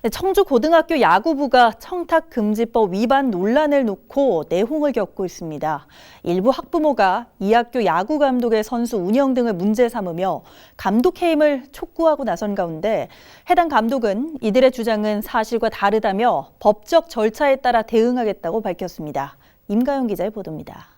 네, 청주 고등학교 야구부가 청탁 금지법 위반 논란을 놓고 내홍을 겪고 있습니다. 일부 학부모가 이 학교 야구 감독의 선수 운영 등을 문제 삼으며 감독 해임을 촉구하고 나선 가운데 해당 감독은 이들의 주장은 사실과 다르다며 법적 절차에 따라 대응하겠다고 밝혔습니다. 임가영 기자의 보도입니다.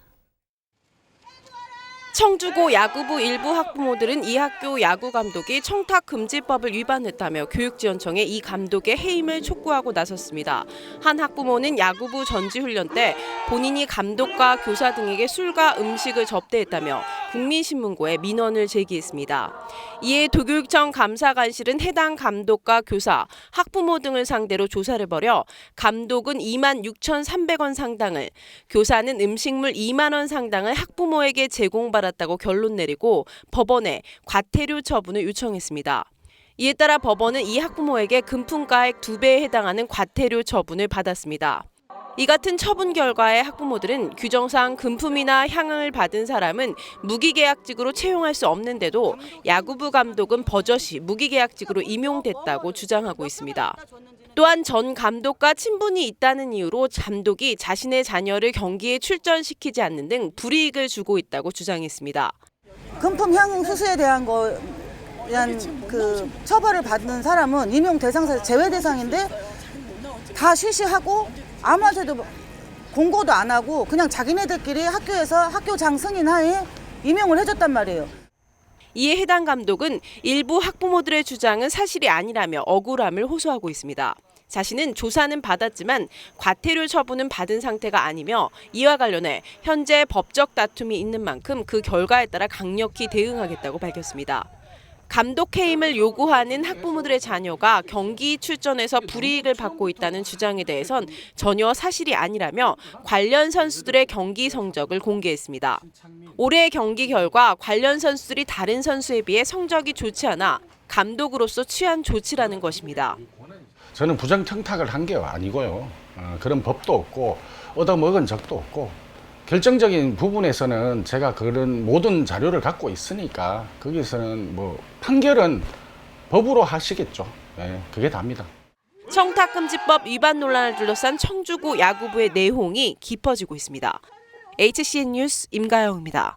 청주고 야구부 일부 학부모들은 이 학교 야구 감독이 청탁 금지법을 위반했다며 교육지원청에 이 감독의 해임을 촉구하고 나섰습니다. 한 학부모는 야구부 전지훈련 때 본인이 감독과 교사 등에게 술과 음식을 접대했다며 국민신문고에 민원을 제기했습니다. 이에 도교육청 감사관실은 해당 감독과 교사, 학부모 등을 상대로 조사를 벌여 감독은 2만 6,300원 상당을, 교사는 음식물 2만 원 상당을 학부모에게 제공받았다고 결론 내리고 법원에 과태료 처분을 요청했습니다. 이에 따라 법원은 이 학부모에게 금품가액 2배에 해당하는 과태료 처분을 받았습니다. 이 같은 처분 결과에 학부모들은 규정상 금품이나 향응을 받은 사람은 무기계약직으로 채용할 수 없는데도 야구부 감독은 버젓이 무기계약직으로 임용됐다고 주장하고 있습니다. 또한 전 감독과 친분이 있다는 이유로 감독이 자신의 자녀를 경기에 출전시키지 않는 등 불이익을 주고 있다고 주장했습니다. 금품 향응 수수에 대한 거 대한 그 처벌을 받는 사람은 임용 대상에서 제외 대상인데 다 실시하고 아무한테도 공고도 안 하고 그냥 자기네들끼리 학교에서 학교장 승인 하에 임용을 해줬단 말이에요. 이에 해당 감독은 일부 학부모들의 주장은 사실이 아니라며 억울함을 호소하고 있습니다. 자신은 조사는 받았지만 과태료 처분은 받은 상태가 아니며 이와 관련해 현재 법적 다툼이 있는 만큼 그 결과에 따라 강력히 대응하겠다고 밝혔습니다. 감독 해임을 요구하는 학부모들의 자녀가 경기 출전에서 불이익을 받고 있다는 주장에 대해선 전혀 사실이 아니라며 관련 선수들의 경기 성적을 공개했습니다. 올해의 경기 결과 관련 선수들이 다른 선수에 비해 성적이 좋지 않아 감독으로서 취한 조치라는 것입니다. 저는 부정 청탁을 한 게 아니고요. 어, 그런 법도 없고 얻어먹은 적도 없고 결정적인 부분에서는 제가 그런 모든 자료를 갖고 있으니까 거기서는 뭐 판결은 법으로 하시겠죠. 예, 그게 답니다. 청탁금지법 위반 논란을 둘러싼 청주구 야구부의 내홍이 깊어지고 있습니다. HCN 뉴스 임가영입니다.